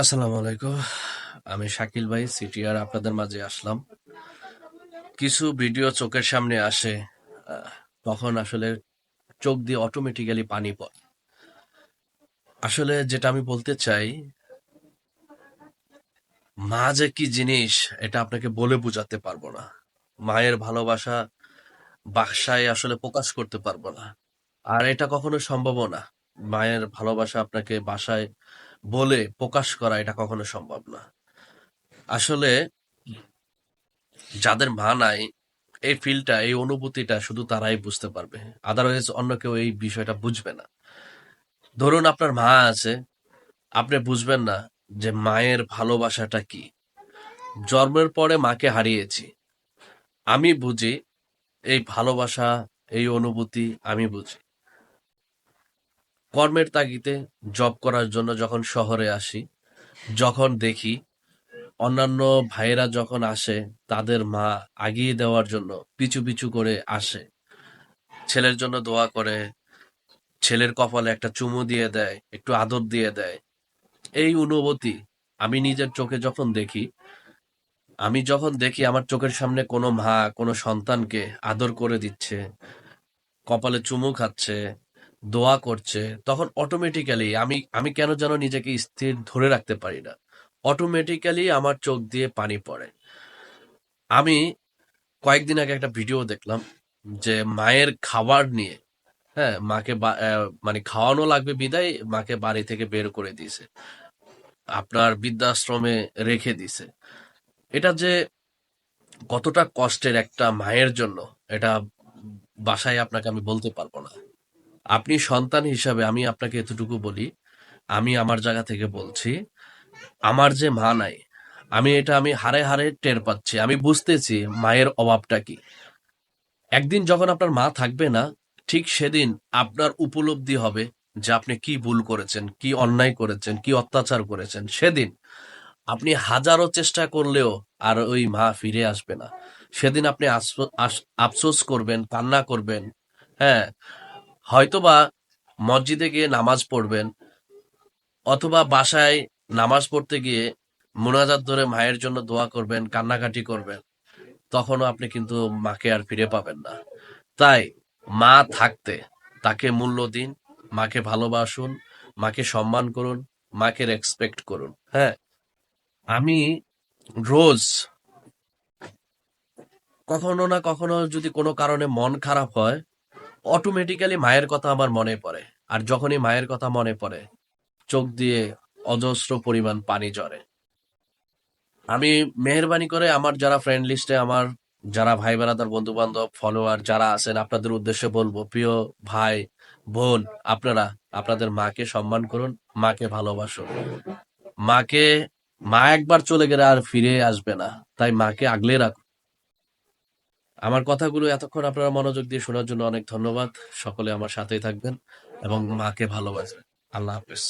আসসালামু আলাইকুম। আমি শাকিল ভাই সিটিআর আপনাদের মাঝে আসলাম। কিছু ভিডিও চোখের সামনে আসে, তখন আসলে চোখ দিয়ে অটোমেটিক্যালি পানি পড়ে। আসলে যেটা আমি বলতে চাই, মা যে কি জিনিস, এটা আপনাকে বলে বোঝাতে পারব না। মায়ের ভালোবাসা বাসায় আসলে প্রকাশ করতে পারব না। আর এটা কখনো সম্ভবও না। মায়ের ভালোবাসা আপনাকে বাসায় বলে প্রকাশ করা এটা কখনো সম্ভব না। আসলে যাদের মা নাই, এই ফিলটা, এই অনুভূতিটা শুধু তারাই বুঝতে পারবে। আদারওয়াইজ অন্য কেউ এই বিষয়টা বুঝবে না। ধরুন আপনার মা আছে, আপনি বুঝবেন না যে মায়ের ভালোবাসাটা কি। জন্মের পরে মাকে হারিয়েছি। আমি বুঝি এই ভালোবাসা, এই অনুভূতি আমি বুঝি। কর্মের তাগিদে জব করার জন্য যখন শহরে আসি, যখন দেখি অন্যান্য ভাইয়েরা যখন আসে, তাদের মা আগিয়ে দেওয়ার জন্য পিছু পিছু করে আসে। ছেলের জন্য দোয়া করে, ছেলের কপালে একটা চুমু দিয়ে দেয়, একটু আদর দিয়ে দেয়। এই অনুভূতি আমি নিজের চোখে যখন দেখি, আমি যখন দেখি আমার চোখের সামনে কোনো মা, কোনো সন্তানকে আদর করে দিচ্ছে, কপালে চুমু খাচ্ছে দোয়া করছে, তখন অটোমেটিক্যালি আমি আমি কেন যেন নিজেকে স্থির ধরে রাখতে পারি না। অটোমেটিক্যালি আমার চোখ দিয়ে পানি পড়ে। আমি কয়েকদিন আগে একটা ভিডিও দেখলাম যে মায়ের খাবার নিয়ে হ্যাঁ মাকে মানে খাওয়ানো লাগবে বিদায়, মাকে বাড়ি থেকে বের করে দিয়েছে। আপনার বৃদ্ধাশ্রমে রেখে দিছে এটা যে কতটা কষ্টের একটা মায়ের জন্য, এটা বাসায় আপনাকে আমি বলতে পারব না। আপনি সন্তান হিসাবে আমি আপনাকে এতটুকু বলি, আমি আমার জায়গা থেকে বলছি, আমার যে মা নাই, আমি এটা আমি হারে হারে টের পাচ্ছি। আমি বুঝতেছি মায়ের অভাবটা কি। একদিন যখন আপনার মা থাকবে না, ঠিক সেদিন আপনার উপলব্ধি হবে যে আপনি কি ভুল করেছেন, কি অন্যায় করেছেন, কি অত্যাচার করেছেন। সেদিন আপনি হাজারো চেষ্টা করলেও আর ওই মা ফিরে আসবে না। সেদিন আপনি আফসোস করবেন, কান্না করবেন হ্যাঁ হয়তোবা মসজিদে গিয়ে নামাজ পড়বেন, অথবা বাসায় নামাজ পড়তে গিয়ে মোনাজাত ধরে মায়ের জন্য দোয়া করবেন, কান্নাকাটি করবেন, তখনও আপনি কিন্তু মাকে আর ফিরে পাবেন না। তাই মা থাকতে তাকে মূল্য দিন, মাকে ভালোবাসুন, মাকে সম্মান করুন, মাকে রেসপেক্ট করুন। হ্যাঁ আমি রোজ কখনো না কখনো যদি কোনো কারণে মন খারাপ হয় অটোমেটিক্যালি মায়ের কথা আমার মনে পড়ে। আর যখনই মায়ের কথা মনে পড়ে, চোখ দিয়ে অজস্র পরিমাণ পানি ঝরে। আমি মেহরবানি করে আমার যারা ফ্রেন্ড লিস্টে আমার যারা ভাই বেড়াদার বন্ধু বান্ধব ফলোয়ার যারা আছেন, আপনাদের উদ্দেশ্যে বলব, প্রিয় ভাই, বোন, আপনারা, আপনাদের মাকে সম্মান করুন, মাকে ভালোবাসুন। মাকে, মা একবার চলে গেলে আর ফিরে আসবে না। তাই মাকে আগলে রাখুন। আমার কথাগুলো এতক্ষণ আপনারা মনোযোগ দিয়ে শোনার জন্য অনেক ধন্যবাদ। সকলে আমার সাথেই থাকবেন এবং মাকে ভালোবাসবেন। আল্লাহ হাফেজ।